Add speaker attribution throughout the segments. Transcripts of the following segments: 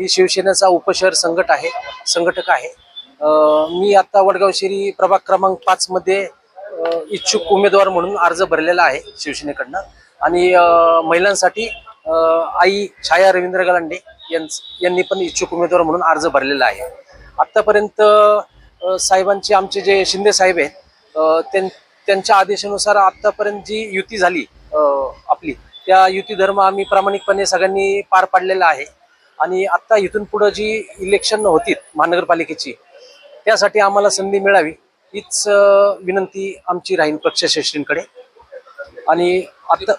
Speaker 1: मी शिवसेनेचा उपशहर संघट आहे संघटक आहे. मी आता वडगाव शिरी प्रभाग क्रमांक पाचमध्ये इच्छुक उमेदवार म्हणून अर्ज भरलेला आहे शिवसेनेकडनं. आणि महिलांसाठी आई छाया रवींद्र गलांडे यांनी पण इच्छुक उमेदवार म्हणून अर्ज भरलेला आहे. आत्तापर्यंत साहेबांचे आमचे जे शिंदे साहेब आहेत त्यां- त्यांच्या आदेशानुसार आत्तापर्यंत जी युती झाली आपली त्या युती धर्म आम्ही प्रामाणिकपणे सगळ्यांनी पार पाडलेला आहे. आणि आत्ता इथून पुढं जी इलेक्शन होती महानगरपालिकेची त्यासाठी आम्हाला संधी मिळावी हीच विनंती आमची राहील पक्षश्रेष्ठींकडे आणि आत्ता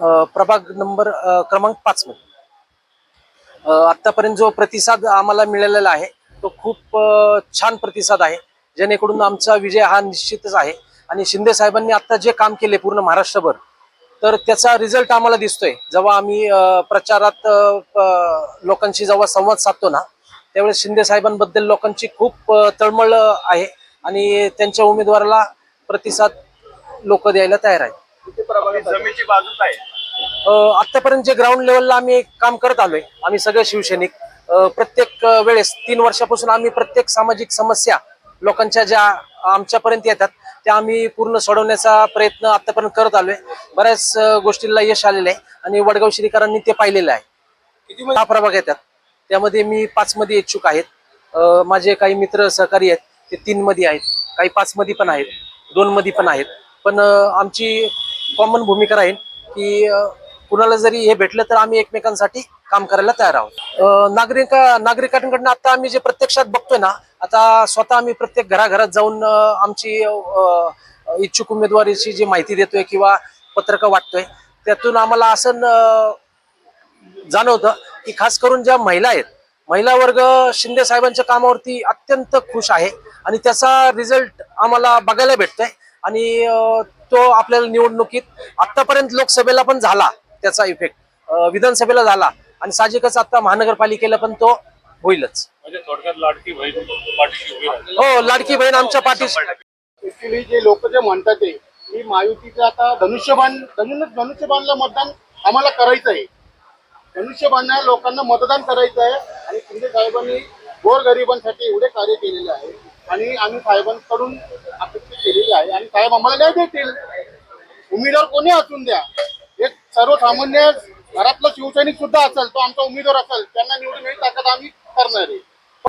Speaker 1: अं, प्रभाग नंबर क्रमांक पाच मध्ये. आत्तापर्यंत जो प्रतिसाद आम्हाला मिळालेला आहे तो खूप छान प्रतिसाद आहे. जेणेकरून आमचा विजय हा निश्चितच आहे. आणि शिंदे साहेबांनी आत्ता जे काम केले पूर्ण महाराष्ट्रभर तर त्याचा रिझल्ट आम्हाला दिसतोय. जेव्हा आम्ही प्रचारात लोकांशी जेव्हा संवाद साधतो ना त्यावेळेस शिंदे साहेबांबद्दल लोकांची खूप तळमळ आहे आणि त्यांच्या उमेदवाराला प्रतिसाद लोक द्यायला तयार आहेत.
Speaker 2: आहे
Speaker 1: आतापर्यंत जे ग्राउंड लेवलला आम्ही काम करत आलोय आम्ही सगळे शिवसैनिक प्रत्येक वेळेस तीन वर्षापासून आम्ही प्रत्येक सामाजिक समस्या लोकांच्या ज्या आमच्यापर्यंत येतात त्या आम्ही पूर्ण सोडवण्याचा प्रयत्न आतापर्यंत करत आलोय. बऱ्याच अ, गोष्टींना यश आलेलं आहे आणि वडगाव श्रीकरांनी ते पाहिलेलं आहे. किती दहा प्रभाग येतात. त्यामध्ये मी पाच मध्ये इच्छुक आहेत. माझे काही मित्र सहकारी आहेत ते तीन मध्ये आहेत. काही पाच मध्ये पण आहेत दोन मध्ये पण आहेत. पण आमची कॉमन भूमिका राहील की कुणाला जरी हे भेटलं तर आम्ही एकमेकांसाठी काम करायला तयार आहोत. नागरिक नागरिकांकडनं आता आम्ही जे प्रत्यक्षात बघतोय ना आता स्वतः आम्ही प्रत्येक घराघरात जाऊन आमची इच्छुक उमेदवारीची जी माहिती देतोय किंवा पत्रकं वाटतोय त्यातून आम्हाला असं जाणवतं की खास करून ज्या महिला आहेत महिला वर्ग शिंदे साहेबांच्या कामावरती अत्यंत खुश आहे आणि त्याचा रिझल्ट आम्हाला बघायला भेटतोय आणि तो आपल्याला निवडणुकीत आतापर्यंत लोकसभेला पण झाला त्याचा इफेक्ट विधानसभेला झाला आणि साहजिकच आता महानगरपालिकेला पण तो होईलच.
Speaker 2: म्हणजे थोडक्यात लाडकी बहीण पाठीशी उभी राहिली.
Speaker 1: हो लाडकी बहीण आमच्या पाठीशी.
Speaker 3: ऍक्च्युली जे लोक जे म्हणतात ते की महायुतीचं आता धनुष्यबाण धनु धनुष्यबाणला मतदान आम्हाला करायचं आहे. धनुष्यबाणला लोकांना मतदान करायचं आहे आणि शिंदे साहेबांनी गोरगरिबांसाठी एवढे कार्य केलेले आहे आणि आम्ही साहेबांकडून अपेक्षा केलेली आहे आणि साहेब आम्हाला न्याय देतील. उमेदवार कोणी असून द्या. एक सर्वसामान्य घरातला शिवसैनिक सुद्धा असेल तो आमचा उमेदवार असेल त्यांना निवडून येईल ताकद आम्ही करणार आहे.